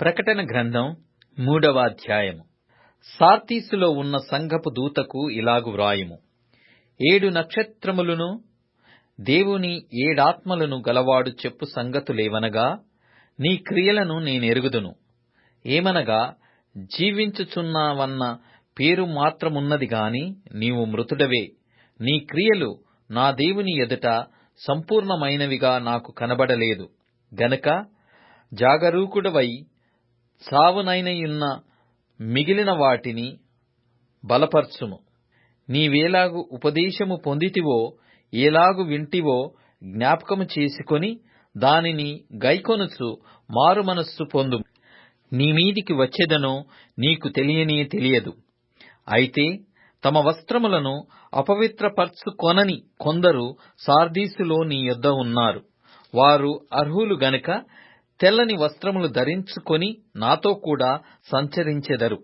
ప్రకటన గ్రంథం మూడవ అధ్యాయము సార్తీసులో ఉన్న సంఘపు దూతకు ఇలాగు వ్రాయుము. ఏడు నక్షత్రములను దేవుని ఏడాత్మలను గలవాడు చెప్పు సంగతులేవనగా నీ క్రియలను నేనెరుగుదును ఏమనగా జీవించుచున్నావన్న పేరు మాత్రమున్నది గాని నీవు మృతుడవే. నీ క్రియలు నా దేవుని ఎదుట సంపూర్ణమైనవిగా నాకు కనబడలేదు. గనుక జాగరూకుడవై సావునైనయున్న మిగిలిన వాటిని బలపర్చుము. నీవేలాగు ఉపదేశము పొందితివో ఏలాగు వింటివో జ్ఞాపకము చేసుకొని దానిని గైకొనుచు మారుమనస్సు పొందుము. నీ మీదికి వచ్చేదనో నీకు తెలియనే తెలియదు. అయితే తమ వస్త్రములను అపవిత్రపర్చుకొనని కొందరు సార్దీసులో నీ యొద్ద ఉన్నారు. వారు అర్హులు గనుక తెల్లని వస్త్రములు ధరించుకొని నాతో కూడా సంచరించెదరు.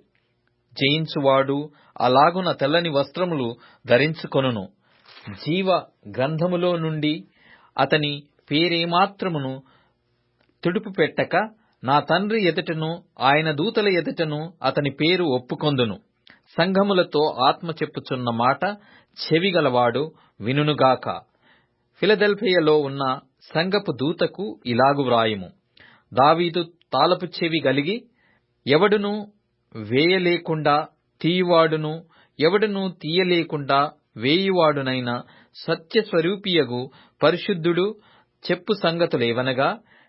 జయించువాడు అలాగున తెల్లని వస్త్రములు ధరించుకొనును. జీవ గ్రంథములో నుండి అతని పేరేమాత్రమును తుడుపు పెట్టక నా తండ్రి ఎదుటను ఆయన దూతల ఎదుటను అతని పేరు ఒప్పుకొందును. సంఘములతో ఆత్మ చెప్పుచున్న మాట చెవిగలవాడు వినునుగాక. ఫిలదెల్ఫియలో ఉన్న సంఘపు దూతకు ఇలాగు వ్రాయుము. దావీదు తాళపు చెవి గలిగి ఎవడును వేయలేకుండా తీయవాడును ఎవడును తీయలేకుండా వేయువాడునైన సత్యస్వరూపియగు పరిశుద్ధుడు చెప్పు సంగతులేవనగా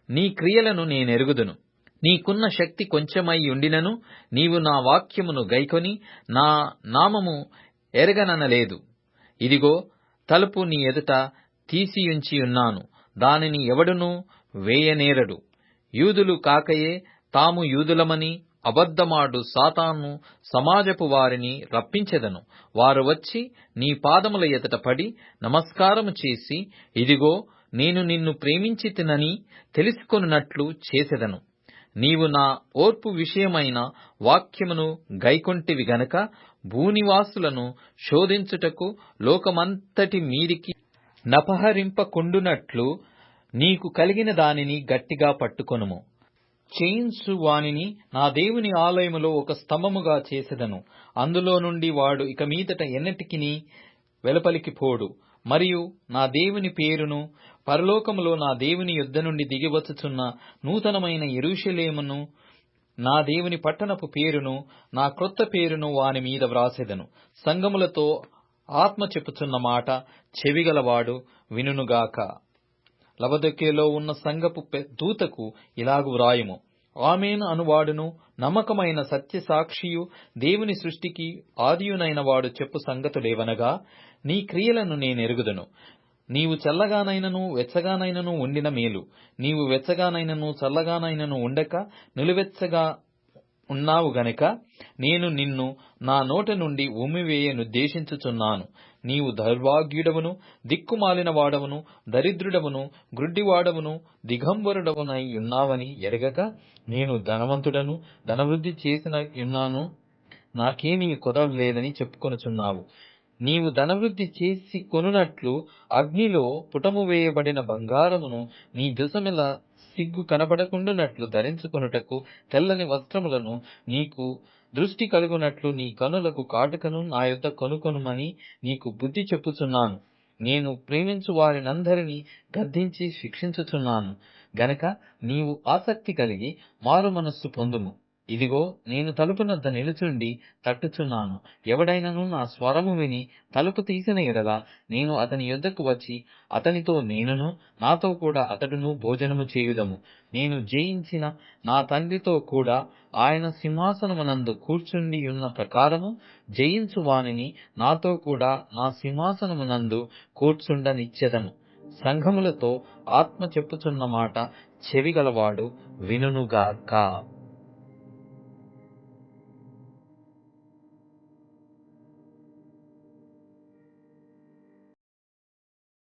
నీ క్రియలను నేనెరుగుదును. నీకున్న శక్తి కొంచెమై ఉండినను నీవు నా వాక్యమును గైకొని నా నామము ఎరగననలేదు. ఇదిగో తలుపు నీ ఎదుట తీసియుంచి ఉన్నాను దానిని ఎవడునూ వేయనేరడు. యూదులు కాకయే తాము యూదులమని అబద్ధమాడు సాతాను సమాజపు వారిని రప్పించెదను. వారు వచ్చి నీ పాదముల ఎదుట పడి నమస్కారము చేసి ఇదిగో నేను నిన్ను ప్రేమించి తినని తెలుసుకొనున్నట్లు చేసెదను. నీవు నా ఓర్పు విషయమైన వాక్యమును గైకొంటివి గనక భూనివాసులను శోధించుటకు లోకమంతటి మీదికి నపహరింపకుండునట్లు నీకు కలిగిన దానిని గట్టిగా పట్టుకొనుము. చేయించు వానిని నా దేవుని ఆలయములో ఒక స్తంభముగా చేసెదను. అందులో నుండి వాడు ఇక మీదట ఎన్నటికిని వెలుపలికి పోడు. మరియు నా దేవుని పేరును పరలోకములో నా దేవుని యుద్ధ నుండి దిగివచ్చుచున్న నూతనమైన ఎరుషలేమును నా దేవుని పట్టణపు పేరును నా క్రొత్త పేరును వాని మీద వ్రాసెదను. సంగములతో ఆత్మ చెప్పుచున్న మాట చెవిగలవాడు వినుగాక లవదొకేలో ఉన్న సంగపు దూతకు ఇలాగు వ్రాయుము. ఆమెను అనువాడును నమ్మకమైన సత్యసాక్షియు దేవుని సృష్టికి ఆదియునైన వాడు చెప్పు సంగతులేవనగా నీ క్రియలను నేనెరుగుదును నీవు చల్లగానైనను వెచ్చగానైనను ఉండిన మేలు. నీవు వెచ్చగానైనను చల్లగానైనను ఉండక నిలువెచ్చగా ఉన్నావు గనక నేను నిన్ను నా నోట నుండి ఉమ్మివేయనుద్దేశించుచున్నాను నీవు దౌర్భాగ్యుడవును దిక్కుమాలిన వాడవును దరిద్రుడవును గ్రుడ్డివాడవును దిగంబరుడవునై ఉన్నావని ఎరగక నేను ధనవంతుడను ధనవృద్ధి చేసిన ఉన్నాను. నాకేమీ కొదవ లేదని చెప్పుకొనుచున్నావు. నీవు ధనవృద్ధి చేసి కొనున్నట్లు అగ్నిలో పుటము వేయబడిన బంగారమును నీ దుసమెల సిగ్గు కనబడకుండునట్లు ధరించుకొనుటకు తెల్లని వస్త్రములను నీకు దృష్టి కలుగునట్లు నీ కనులకు కాటుకను నా యొద్ద కొనుకొనుమని నీకు బుద్ధి చెప్పుచున్నాను. నేను ప్రేమించు వారినందరినీ గద్దించి శిక్షించుచున్నాను. గనక నీవు ఆసక్తి కలిగి మారు మనస్సు పొందుము. ఇదిగో నేను తలుపునొద్ద నిలుచుండి తట్టుచున్నాను. ఎవడైనను నా స్వరము విని తలుపు తీసిన ఎడల నేను అతని యొద్దకు వచ్చి అతనితో నేనును నాతో కూడా అతడును భోజనము చేయుదము. నేను జయించిన నా తండ్రితో కూడా ఆయన సింహాసనమునందు కూర్చుండి ఉన్న ప్రకారము జయించు వానిని నాతో కూడా నా సింహాసనమునందు కూర్చుండనిచ్చెదను సంఘములతో ఆత్మ చెప్పుచున్న మాట చెవిగలవాడు వినునుగాక.